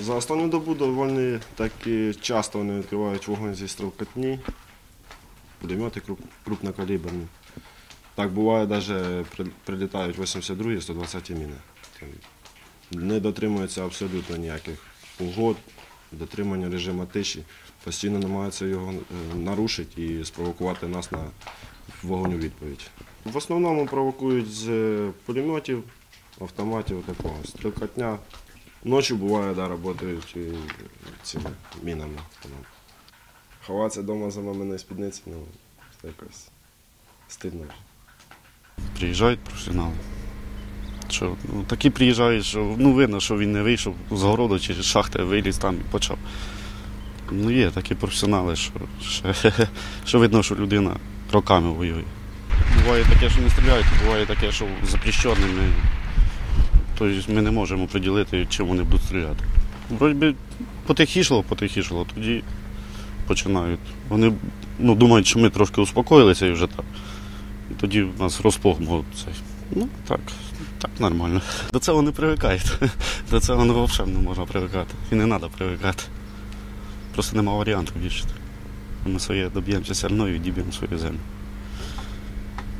За останню добу доволі таки часто вони відкривають вогонь зі стрілкотні, пулемети крупнокаліберні. Так буває, навіть прилітають 82 120 міни. Не дотримуються абсолютно ніяких угод, дотримання режиму тиші. Постійно намагаються його е, нарушити і спровокувати нас на вогонь у відповідь. В основному провокують з е, пулеметів, автоматів такого, стрілкотня. Ночі буває, да, працюють цими мінами. Ховатися вдома за маминою спідниці, ну, це якось стидно. Приїжджають професіонали. Що, ну, такі приїжджають, що ну, видно, що він не вийшов з городу чи шахти, виліз там і почав. Ну, є такі професіонали, що, що, що видно, що людина роками воює. Буває таке, що не стріляють, буває таке, що запрещеними. Тобто ми не можемо приділити, чим вони будуть стріляти. Вроді би потихішло, потихішло, тоді починають. Вони ну, думають, що ми трошки успокоїлися і вже так. І тоді в нас розпох цей. Ну так, так нормально. До цього не привикають. До цього ну, взагалі не можна привикати. І не треба привикати. Просто нема варіантів більше. Ми своє доб'ємося все одно і відіб'ємо свою землю.